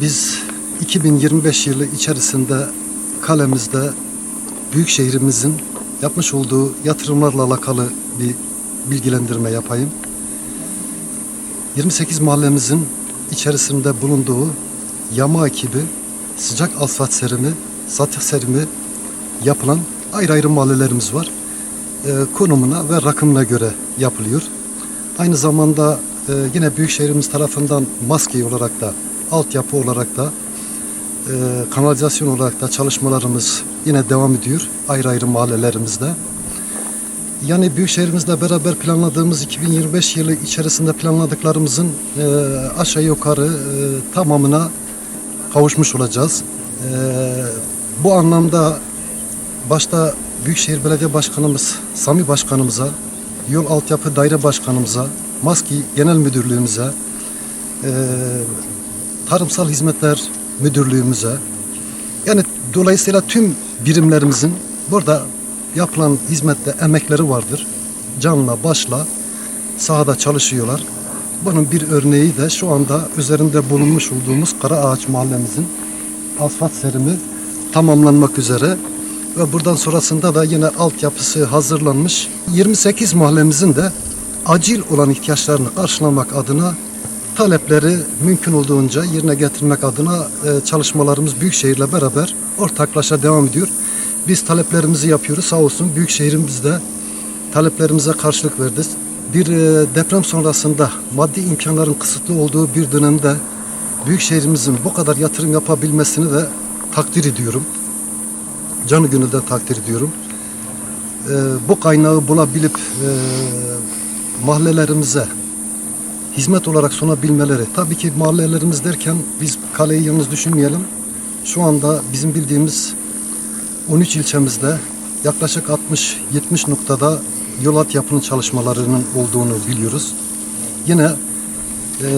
Biz 2025 yılı içerisinde kalemizde büyük şehrimizin yapmış olduğu yatırımlarla alakalı bir bilgilendirme yapayım. 28 mahallemizin içerisinde bulunduğu yama ekibi sıcak asfalt serimi, satık serimi yapılan ayrı ayrı mahallelerimiz var. Ee, konumuna ve rakımına göre yapılıyor. Aynı zamanda e, yine Büyükşehirimiz tarafından maske olarak da, altyapı olarak da, e, kanalizasyon olarak da çalışmalarımız yine devam ediyor ayrı ayrı mahallelerimizde. Yani Büyükşehirimizle beraber planladığımız 2025 yılı içerisinde planladıklarımızın e, aşağı yukarı e, tamamına kavuşmuş olacağız. E, bu anlamda başta Büyükşehir Belediye Başkanımız Sami Başkanımıza, Yol Altyapı Daire Başkanımıza, MASKİ Genel Müdürlüğümüze, e, Tarımsal Hizmetler Müdürlüğümüze, yani dolayısıyla tüm birimlerimizin burada yapılan hizmette emekleri vardır. Canla başla sahada çalışıyorlar. Bunun bir örneği de şu anda üzerinde bulunmuş olduğumuz Karaağaç mahallemizin asfalt serimi tamamlanmak üzere ve buradan sonrasında da yine altyapısı hazırlanmış. 28 mahallemizin de acil olan ihtiyaçlarını karşılamak adına talepleri mümkün olduğunca yerine getirmek adına e, çalışmalarımız Büyükşehir'le beraber ortaklaşa devam ediyor. Biz taleplerimizi yapıyoruz. Sağ olsun Büyükşehir'imiz de taleplerimize karşılık verdi. Bir e, deprem sonrasında maddi imkanların kısıtlı olduğu bir dönemde Büyükşehir'imizin bu kadar yatırım yapabilmesini de takdir ediyorum. Canı gönülden takdir ediyorum. E, bu kaynağı bulabilip mahallelerimize hizmet olarak sunabilmeleri. Tabii ki mahallelerimiz derken biz kaleyi yalnız düşünmeyelim. Şu anda bizim bildiğimiz 13 ilçemizde yaklaşık 60-70 noktada yol altyapının çalışmalarının olduğunu biliyoruz. Yine e,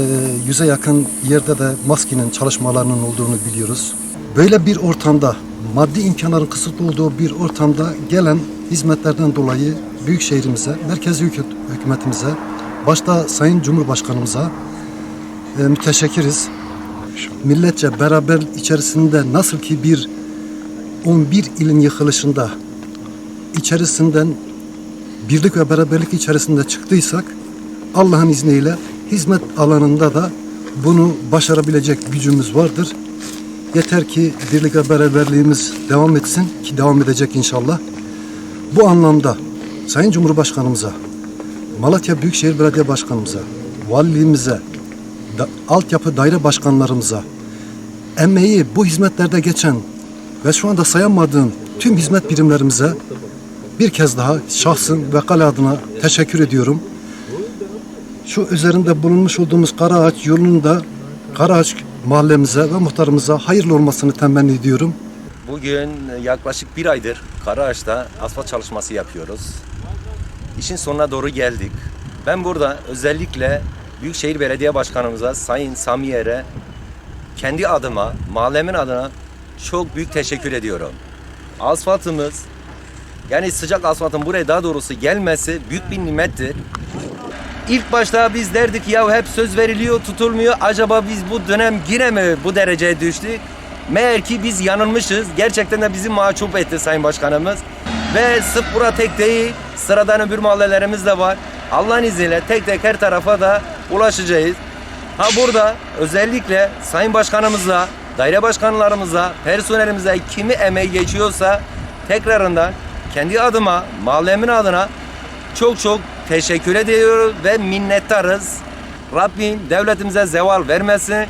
yüze yakın yerde de maskinin çalışmalarının olduğunu biliyoruz. Böyle bir ortamda, maddi imkanların kısıtlı olduğu bir ortamda gelen hizmetlerden dolayı Büyükşehirimize, merkezi hükü- hükümetimize, başta Sayın Cumhurbaşkanımıza e, müteşekkiriz. Milletçe beraber içerisinde nasıl ki bir 11 ilin yıkılışında içerisinden birlik ve beraberlik içerisinde çıktıysak Allah'ın izniyle hizmet alanında da bunu başarabilecek gücümüz vardır. Yeter ki birlik ve beraberliğimiz devam etsin ki devam edecek inşallah. Bu anlamda Sayın Cumhurbaşkanımıza, Malatya Büyükşehir Belediye Başkanımıza, valiliğimize, da, altyapı daire başkanlarımıza, emeği bu hizmetlerde geçen ve şu anda sayamadığım tüm hizmet birimlerimize bir kez daha şahsım ve kale adına teşekkür ediyorum. Şu üzerinde bulunmuş olduğumuz Karaağaç yolunun da Karaağaç mahallemize ve muhtarımıza hayırlı olmasını temenni ediyorum. Bugün yaklaşık bir aydır Karaağaç'ta asfalt çalışması yapıyoruz. İşin sonuna doğru geldik. Ben burada özellikle Büyükşehir Belediye Başkanımıza Sayın Samiyer'e kendi adıma, mahallemin adına çok büyük teşekkür ediyorum. Asfaltımız yani sıcak asfaltın buraya daha doğrusu gelmesi büyük bir nimettir. İlk başta biz derdik ya hep söz veriliyor tutulmuyor. Acaba biz bu dönem yine mi bu dereceye düştük? Meğer ki biz yanılmışız. Gerçekten de bizi mahcup etti Sayın Başkanımız. Ve sırf bura tek değil sıradan öbür mahallelerimiz de var. Allah'ın izniyle tek tek her tarafa da ulaşacağız. Ha burada özellikle Sayın Başkanımıza, daire başkanlarımıza, personelimize kimi emeği geçiyorsa tekrarından kendi adıma, mahallemin adına çok çok teşekkür ediyoruz ve minnettarız. Rabbim devletimize zeval vermesin.